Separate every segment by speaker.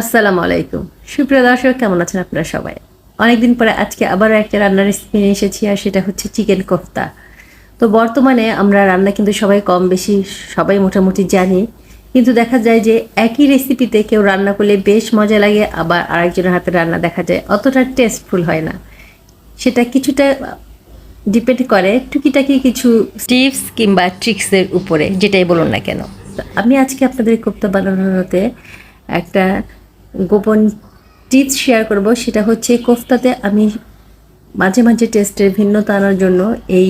Speaker 1: আসসালামু আলাইকুম। সুপ্রিয় দর্শক, কেমন আছেন আপনারা সবাই? অনেকদিন পরে আজকে আবারও একটা রান্নার রেসিপি নিয়ে এসেছি, আর সেটা হচ্ছে চিকেন কোফতা। তো বর্তমানে আমরা রান্না কিন্তু সবাই কম বেশি, সবাই মোটামুটি জানি। কিন্তু দেখা যায় যে একই রেসিপিতে কেউ রান্না করলে বেশ মজা লাগে, আবার আরেকজনের হাতে রান্না দেখা যায় অতটা টেস্টফুল হয় না। সেটা কিছুটা ডিপেন্ড করে টুকিটাকি কিছু টিপস কিংবা ট্রিক্সের উপরে, যেটাই বলুন না কেন। আমি আজকে আপনাদের কোপ্তা বানানোতে একটা গোপন টিপস শেয়ার করব, সেটা হচ্ছে কোফতাতে আমি মাঝে মাঝে টেস্টের ভিন্নতা আনার জন্য এই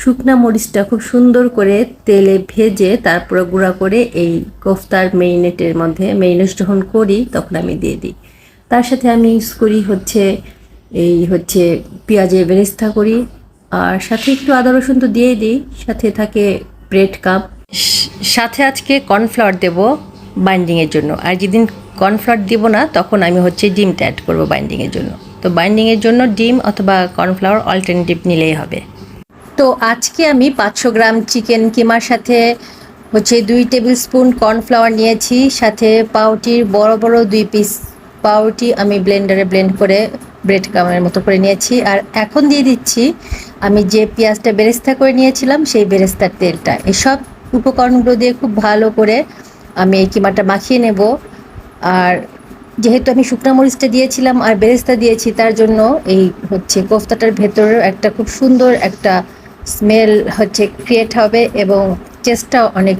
Speaker 1: শুকনা মরিচটা খুব সুন্দর করে তেলে ভেজে তারপরে গুঁড়া করে এই কোফতার মেরিনেটের মধ্যে মেরিনেট যখন করি তখন আমি দিয়ে দিই। তার সাথে আমি ইউজ করি হচ্ছে, এই হচ্ছে পেঁয়াজের বেরেস্তা করি আর সাথে একটু আদা রসুন তো দিয়েই দিই, সাথে থাকে ব্রেড কাপ সাথে আজকে কর্নফ্লাওয়ার দেব। বাইন্ডিংয়ের জন্য। আর যেদিন কর্নফ্লাওয়ার দিব না, তখন আমি হচ্ছে ডিমটা অ্যাড করব বাইন্ডিংয়ের জন্য। তো বাইন্ডিংয়ের জন্য ডিম অথবা কর্নফ্লাওয়ার অল্টারনেটিভ নিলেই হবে। তো আজকে আমি পাঁচশো গ্রাম চিকেন কিমার সাথে হচ্ছে দুই টেবিল স্পুন কর্নফ্লাওয়ার নিয়েছি, সাথে পাউটির বড় বড় দুই পিস পাউটি আমি ব্লেন্ডারে ব্লেন্ড করে ব্রেড কামের মতো করে নিয়েছি। আর এখন দিয়ে দিচ্ছি, আমি যে পেঁয়াজটা বেরেস্তা করে নিয়েছিলাম, সেই বেরেস্তার তেলটা। এসব উপকরণগুলো দিয়ে খুব ভালো করে আমি এই কিমাটা মাখিয়ে নেব। আর যেহেতু আমি শুকনো মরিচটা দিয়েছিলাম আর বেরেস্তা দিয়েছি, তার জন্য এই হচ্ছে কোফতাটার ভেতরেও একটা খুব সুন্দর একটা স্মেল হচ্ছে ক্রিয়েট হবে এবং টেস্টটাও অনেক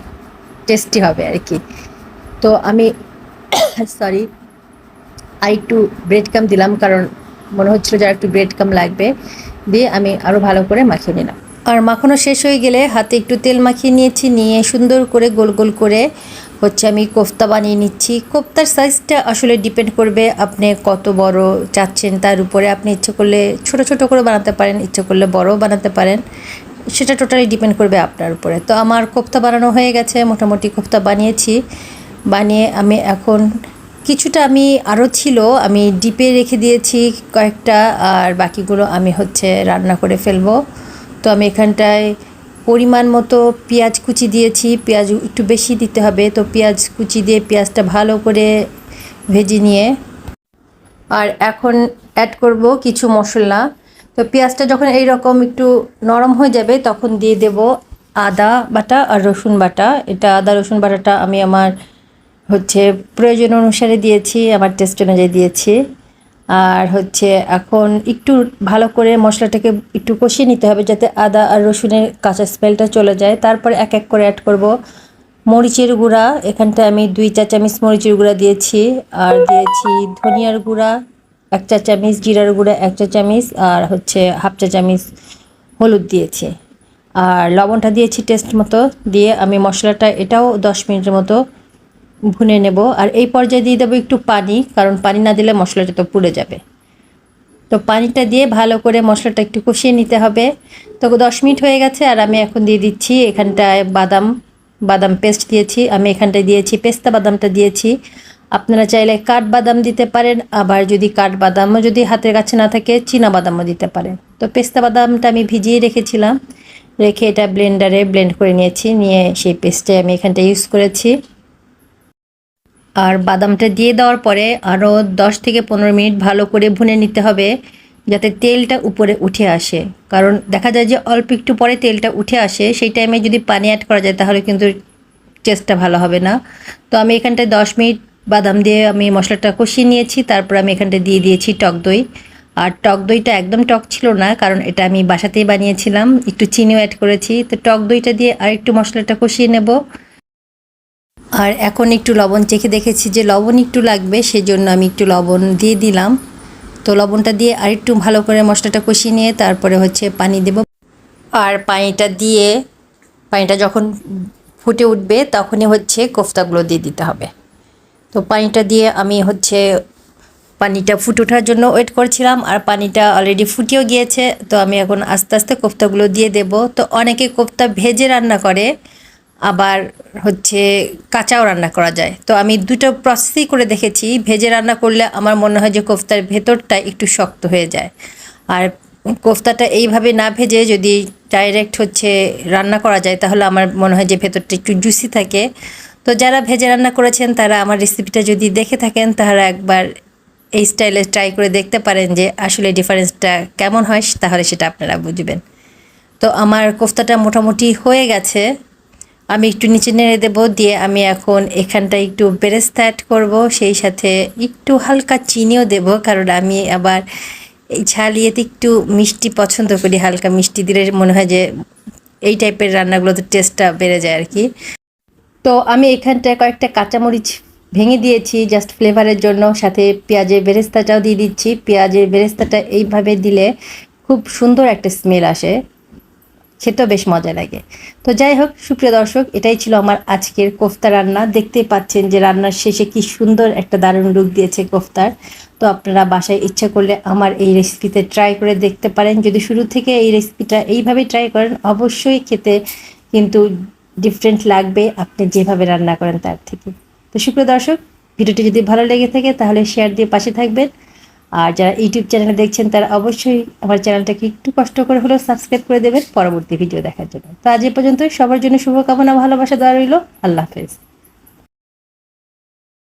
Speaker 1: টেস্টি হবে আর কি। তো আমি সরি আর একটু ব্রেড কাম দিলাম কারণ মনে হচ্ছিল যে আর একটু ব্রেড কাম লাগবে। দিয়ে আমি আরও ভালো করে মাখিয়ে নিলাম। আর মাখানো শেষ হয়ে গেলে হাতে একটু তেল মাখিয়ে নিয়েছি, নিয়ে সুন্দর করে গোল গোল করে হচ্ছে আমি কোফতা বানিয়ে নিচ্ছি। কোফতার সাইজটা আসলে ডিপেন্ড করবে আপনি কত বড় চাচ্ছেন। তার উপরে আপনি ইচ্ছে করলে ছোট ছোট করে বানাতে পারেন, ইচ্ছে করলে বড়ও বানাতে পারেন। সেটা টোটালি ডিপেন্ড করবে আপনার উপরে। তো আমার কোফতা বানানো হয়ে গেছে, মোটামুটি কোফতা বানিয়েছি। বানিয়ে আমি এখন কিছুটা আমি আরও ছিল, আমি ডিপে রেখে দিয়েছি কয়েকটা, আর বাকিগুলো আমি হচ্ছে রান্না করে ফেলব। তো আমি এখানটায় পরিমাণ মতো পেঁয়াজ কুচি দিয়েছি, পেঁয়াজ একটু বেশি দিতে হবে, তো পেঁয়াজ কুচি দিয়ে পেঁয়াজটা ভালো করে ভেজে নিয়ে। আর এখন অ্যাড করব কিছু মশলা। তো পেঁয়াজটা যখন এই রকম একটু নরম হয়ে যাবে, তখন দিয়ে দেব আদা বাটা আর রসুন বাটা। এটা আদা রসুন বাটাটা আমি আমার হচ্ছে প্রয়োজন অনুসারে দিয়েছি, আমার টেস্ট অনুযায়ী দিয়েছি। আর হচ্ছে এখন একটু ভালো করে মশলাটাকে একটু কষিয়ে নিতে হবে যাতে আদা আর রসুনের কাঁচা স্মেলটা চলে যায়। তারপরে এক এক করে অ্যাড করব মরিচের গুঁড়া। এখানটা আমি দুই চা চামচ মরিচের গুঁড়া দিয়েছি। আর দিয়েছি ধনিয়ার গুঁড়া, এক চা চামচ জিরার গুঁড়া, এক চা চামচ আর হচ্ছে হাফ চা চামচ হলুদ দিয়েছি। আর লবণটা দিয়েছি টেস্ট মতো। দিয়ে আমি মশলাটা এটাও দশ মিনিটের মতো ভুনে নেব। আর এই পর্যায়ে দিয়ে দেবো একটু পানি, কারণ পানি না দিলে মশলাটা তো পুড়ে যাবে। তো পানিটা দিয়ে ভালো করে মশলাটা একটু কষিয়ে নিতে হবে। তো দশ মিনিট হয়ে গেছে, আর আমি এখন দিয়ে দিচ্ছি এখানটায় বাদাম বাদাম পেস্ট দিয়েছি। আমি এখানটায় দিয়েছি পেস্তা বাদামটা দিয়েছি। আপনারা চাইলে কাঠ বাদাম দিতে পারেন, আবার যদি কাঠ বাদামও যদি হাতের কাছে না থাকে, চীনা বাদামও দিতে পারেন। তো পেস্তা বাদামটা আমি ভিজিয়ে রেখেছিলাম। রেখে এটা ব্লেন্ডারে ব্লেন্ড করে নিয়েছি, নিয়ে সেই পেস্টে আমি এখানটা ইউজ করেছি। আর বাদামটা দিয়ে দেওয়ার পরে আরও দশ থেকে পনেরো মিনিট ভালো করে ভুনে নিতে হবে যাতে তেলটা উপরে উঠে আসে। কারণ দেখা যায় যে অল্প একটু পরে তেলটা উঠে আসে, সেই টাইমে যদি পানি অ্যাড করা যায় তাহলে কিন্তু টেস্টটা ভালো হবে না। তো আমি এখানটায় দশ মিনিট বাদাম দিয়ে আমি মশলাটা কষিয়ে নিয়েছি, তারপর আমি এখানটায় দিয়ে দিয়েছি টক দই। আর টক দইটা একদম টক ছিল না, কারণ এটা আমি বাসাতেই বানিয়েছিলাম, একটু চিনিও অ্যাড করেছি। তো টক দইটা দিয়ে আর একটু মশলাটা কষিয়ে নেব। আর এখন একটু লবণ চেখে দেখেছি যে লবণ একটু লাগবে, সেজন্য আমি একটু লবণ দিয়ে দিলাম। তো লবণটা দিয়ে আর একটু ভালো করে মশলাটা কষিয়ে নিয়ে তারপরে হচ্ছে পানি দেব। আর পানিটা দিয়ে, পানিটা যখন ফুটে উঠবে তখনই হচ্ছে কোফতাগুলো দিয়ে দিতে হবে। তো পানিটা দিয়ে আমি হচ্ছে পানিটা ফুটে ওঠার জন্য ওয়েট করছিলাম আর পানিটা অলরেডি ফুটেও গিয়েছে। তো আমি এখন আস্তে আস্তে কোফতাগুলো দিয়ে দেব। তো অনেকে কোফতা ভেজে রান্না করে আবার হচ্ছে কাঁচাও রান্না করা যায়। তো আমি দুটো প্রসেসই করে দেখেছি, ভেজে রান্না করলে আমার মনে হয় যে কোফতার ভেতরটা একটু শক্ত হয়ে যায়। আর কোফতাটা এইভাবে না ভেজে যদি ডাইরেক্ট হচ্ছে রান্না করা যায়, তাহলে আমার মনে হয় যে ভেতরটা একটু জুসি থাকে। তো যারা ভেজে রান্না করেছেন, তারা আমার রেসিপিটা যদি দেখে থাকেন তারা একবার এই স্টাইলে ট্রাই করে দেখতে পারেন যে আসলে ডিফারেন্সটা কেমন হয়, তাহলে সেটা আপনারা বুঝবেন। তো আমার কোফতাটা মোটামুটি হয়ে গেছে। আমি একটু নিচে নেড়ে দেবো, দিয়ে আমি এখন এখানটা একটু বেরেস্তা অ্যাড করব। সেই সাথে একটু হালকা চিনিও দেব, কারণ আমি আবার এই ঝালিয়েতে একটু মিষ্টি পছন্দ করি, হালকা মিষ্টি দিলে মনে হয় যে এই টাইপের রান্নাগুলোতে টেস্টটা বেড়ে যায় আর কি তো আমি এখানটায় কয়েকটা কাঁচামরিচ ভেঙে দিয়েছি জাস্ট ফ্লেভারের জন্য। সাথে পেঁয়াজের বেরেস্তাটাও দিয়ে দিচ্ছি। পেঁয়াজের বেরেস্তাটা এইভাবে দিলে খুব সুন্দর একটা স্মেল আসে। খেতেও বেশ মজা লাগে। তো যাই হোক সুপ্রিয় দর্শক, এটাই ছিল আমার আজকের কোফতা রান্না। দেখতেই পাচ্ছেন যে রান্নার শেষে কি সুন্দর একটা দারুণ লুক দিয়েছে কোফতার। তো আপনারা বাসায় ইচ্ছা করলে আমার এই রেসিপিতে ট্রাই করে দেখতে পারেন। যদি শুরু থেকে এই রেসিপিটা এইভাবে ট্রাই করেন, অবশ্যই খেতে কিন্তু ডিফারেন্ট লাগবে আপনি যেভাবে রান্না করেন তার থেকে। তো সুপ্রিয় দর্শক, ভিডিওটি যদি ভালো লেগে থাকে, তাহলে শেয়ার দিয়ে পাশে থাকবেন। আর যারা ইউটিউব চ্যানেলে দেখছেন, তারা অবশ্যই আমার চ্যানেলটাকে একটু কষ্ট করে হলেও সাবস্ক্রাইব করে দেবেন পরবর্তী ভিডিও দেখার জন্য। তো আজ এ পর্যন্ত সবার জন্য শুভকামনা, ভালোবাসা দেওয়া রইল। আল্লাহ হাফেজ।